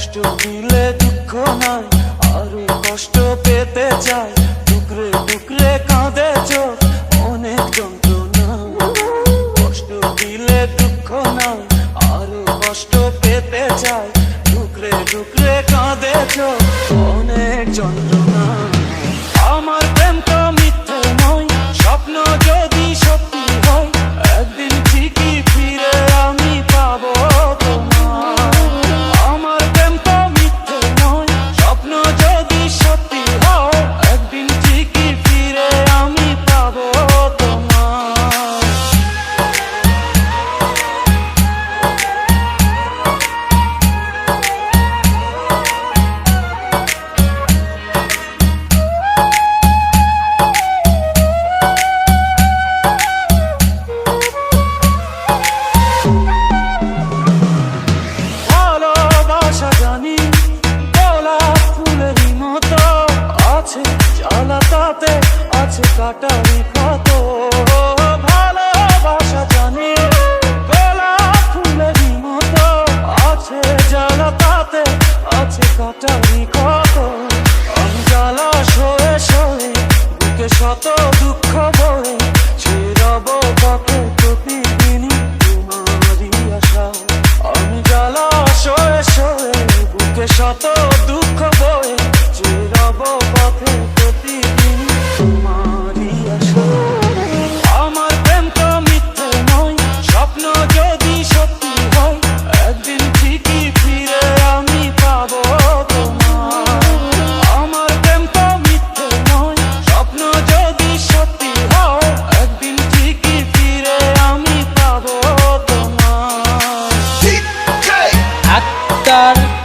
কষ্ট দিলে দুঃখ নাই, আরও কষ্ট পেতে চাই। টুকরে টুকরে কাঁদে অনেক যন্ত্রণা। কষ্ট দিলে দুঃখ নাই, আরও কষ্ট পেতে চাই। টুকরে টুকরে কাঁদে অনেক যন্ত্রণা। আমার প্রেম ভাটারি আছে জ্বালা তাতে শোয়ে শোয়ে বুকে শত দুঃখ বয়ে ছিড়ব কত প্রতিদিনই তোমারই শোয়ে শোয়ে বুকে শত দুঃখ বয়ে ছিড়ব পথে lugar